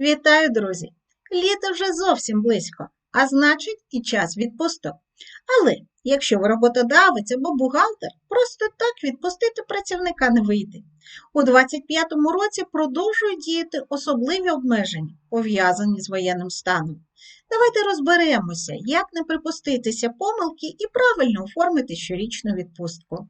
Вітаю, друзі! Літо вже зовсім близько, а значить і час відпусток. Але якщо ви роботодавець або бухгалтер, просто так відпустити працівника не вийде. У 25-му році продовжують діяти особливі обмеження, пов'язані з воєнним станом. Давайте розберемося, як не припуститися помилки і правильно оформити щорічну відпустку.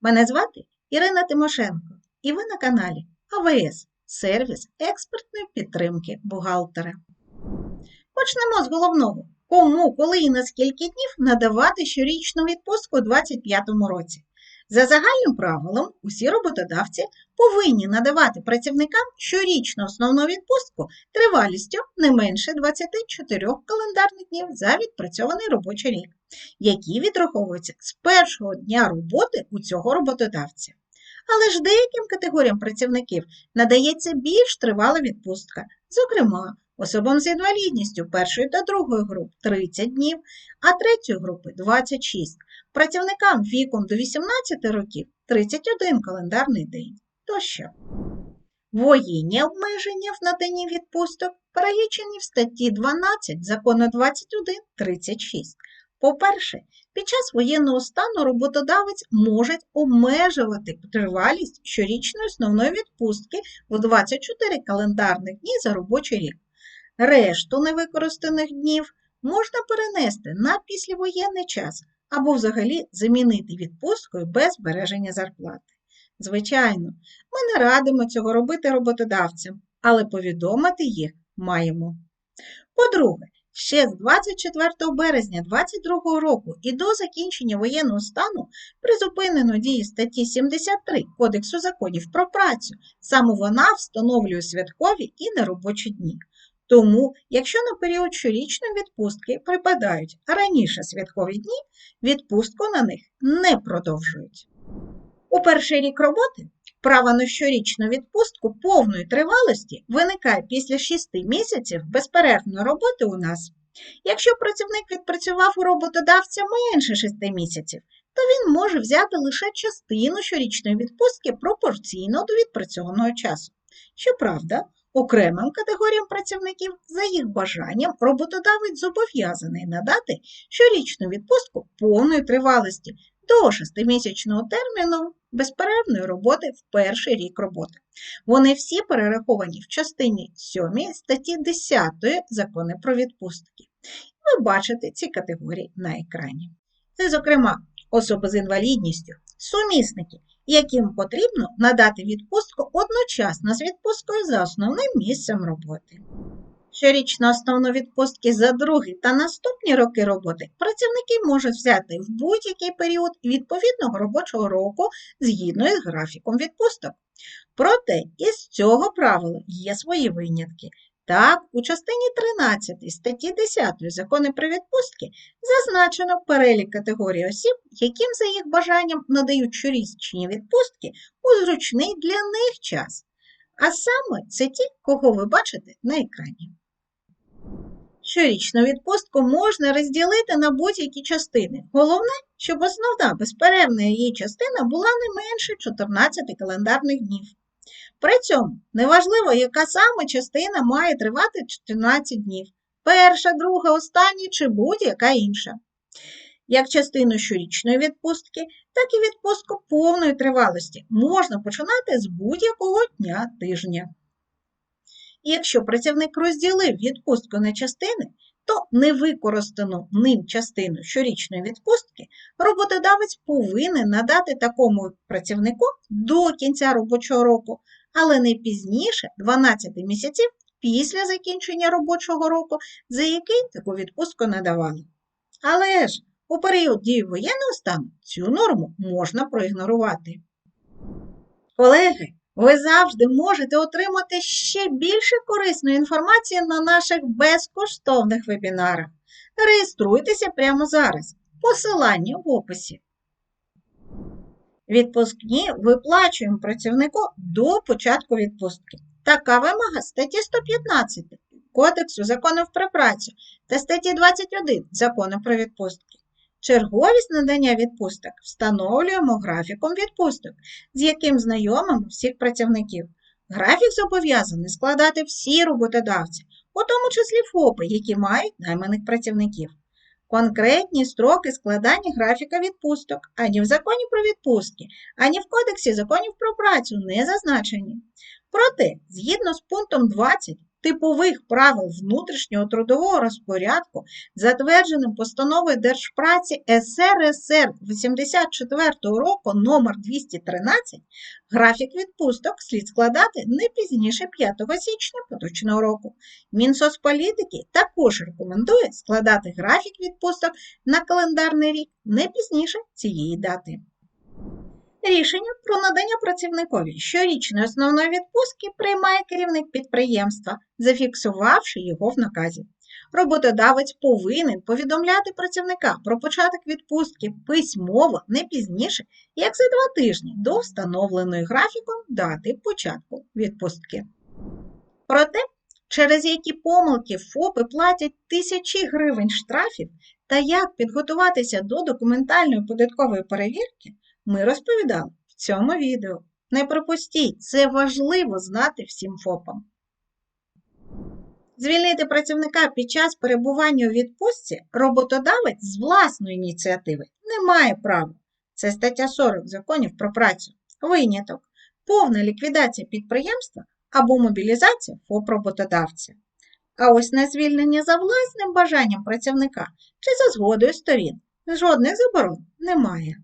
Мене звати Ірина Тимошенко, і ви на каналі АВС сервіс експертної підтримки бухгалтера. Почнемо з головного. Кому, коли і на скільки днів надавати щорічну відпустку у 2025 році? За загальним правилом, усі роботодавці повинні надавати працівникам щорічну основну відпустку тривалістю не менше 24 календарних днів за відпрацьований робочий рік, які відраховуються з першого дня роботи у цього роботодавця. Але ж деяким категоріям працівників надається більш тривала відпустка, зокрема, особам з інвалідністю першої та другої груп 30 днів, а третьої групи 26, працівникам віком до 18 років 31 календарний день тощо. Воєнні обмеження в наданні відпусток перелічені в статті 12 закону 21.36. По-перше, під час воєнного стану роботодавець може обмежувати тривалість щорічної основної відпустки в 24 календарних дні за робочий рік. Решту невикористаних днів можна перенести на післявоєнний час або взагалі замінити відпусткою без збереження зарплати. Звичайно, ми не радимо цього робити роботодавцям, але повідомити їх маємо. По-друге, ще з 24 березня 2022 року і до закінчення воєнного стану призупинено дії статті 73 Кодексу законів про працю. Саме вона встановлює святкові і неробочі дні. Тому, якщо на період щорічної відпустки припадають раніше святкові дні, відпустку на них не продовжують. У перший рік роботи право на щорічну відпустку повної тривалості виникає після 6 місяців безперервної роботи у нас. Якщо працівник відпрацював у роботодавця менше 6 місяців, то він може взяти лише частину щорічної відпустки пропорційно до відпрацьованого часу. Щоправда, окремим категоріям працівників за їх бажанням роботодавець зобов'язаний надати щорічну відпустку повної тривалості до 6-місячного терміну безперервної роботи в перший рік роботи. Вони всі перераховані в частині 7 статті 10 закону про відпустки. Ви бачите ці категорії на екрані. Це, зокрема, особи з інвалідністю, сумісники, яким потрібно надати відпустку одночасно з відпусткою за основним місцем роботи. Щорічно основну відпустки за другий та наступні роки роботи працівники можуть взяти в будь-який період відповідного робочого року згідно із графіком відпусток. Проте із цього правила є свої винятки. Так, у частині 13 статті 10 закону про відпустки зазначено перелік категорій осіб, яким за їх бажанням надають щорічні відпустки у зручний для них час. А саме це ті, кого ви бачите на екрані. Щорічну відпустку можна розділити на будь-які частини. Головне, щоб основна безперервна її частина була не менше 14 календарних днів. При цьому неважливо, яка саме частина має тривати 14 днів перша, друга, остання чи будь-яка інша. Як частину щорічної відпустки, так і відпустку повної тривалості можна починати з будь-якого дня тижня. Якщо працівник розділив відпустку на частини, то невикористану ним частину щорічної відпустки роботодавець повинен надати такому працівнику до кінця робочого року, але не пізніше 12 місяців після закінчення робочого року, за який таку відпустку надавали. Але ж у період дії воєнного стану цю норму можна проігнорувати. Колеги, ви завжди можете отримати ще більше корисної інформації на наших безкоштовних вебінарах. Реєструйтеся прямо зараз. Посилання в описі. Відпускні виплачуємо працівнику до початку відпустки. Така вимога статті 115 Кодексу законів про працю та статті 21 Закону про відпустки. Черговість надання відпусток встановлюємо графіком відпусток, з яким знайомимо всіх працівників. Графік зобов'язаний складати всі роботодавці, у тому числі ФОПи, які мають найманих працівників. Конкретні строки складання графіка відпусток ані в законі про відпустки, ані в Кодексі законів про працю не зазначені. Проте, згідно з пунктом 20 типових правил внутрішнього трудового розпорядку, затвердженим постановою Держпраці СРСР 84 року номер 213, графік відпусток слід складати не пізніше 5 січня поточного року. Мінсоцполітики також рекомендує складати графік відпусток на календарний рік не пізніше цієї дати. Рішення про надання працівникові щорічної основної відпустки приймає керівник підприємства, зафіксувавши його в наказі. Роботодавець повинен повідомляти працівника про початок відпустки письмово не пізніше, як за два тижні до встановленої графіком дати початку відпустки. Проте, через які помилки ФОПи платять тисячі гривень штрафів та як підготуватися до документальної податкової перевірки, ми розповідали в цьому відео. Не пропустіть, це важливо знати всім ФОПам. Звільнити працівника під час перебування у відпустці роботодавець з власної ініціативи не має права. Це стаття 40 законів про працю. Виняток. Повна ліквідація підприємства або мобілізація ФОП роботодавця. А ось на звільнення за власним бажанням працівника чи за згодою сторін жодних заборон немає.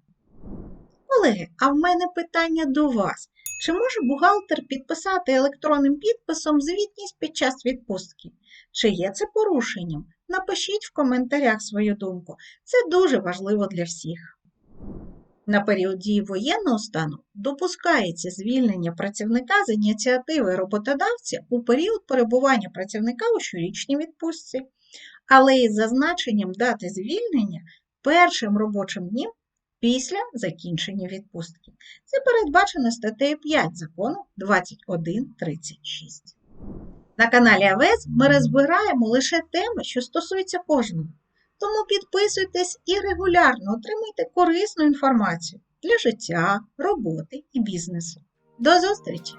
Колеги, а в мене питання до вас. Чи може бухгалтер підписати електронним підписом звітність під час відпустки? Чи є це порушенням? Напишіть в коментарях свою думку. Це дуже важливо для всіх. На період дії воєнного стану допускається звільнення працівника з ініціативи роботодавця у період перебування працівника у щорічній відпустці, але із зазначенням дати звільнення першим робочим днем після закінчення відпустки. Це передбачено статтею 5 закону 2136. На каналі АВС ми розбираємо лише теми, що стосуються кожного. Тому підписуйтесь і регулярно отримуйте корисну інформацію для життя, роботи і бізнесу. До зустрічі!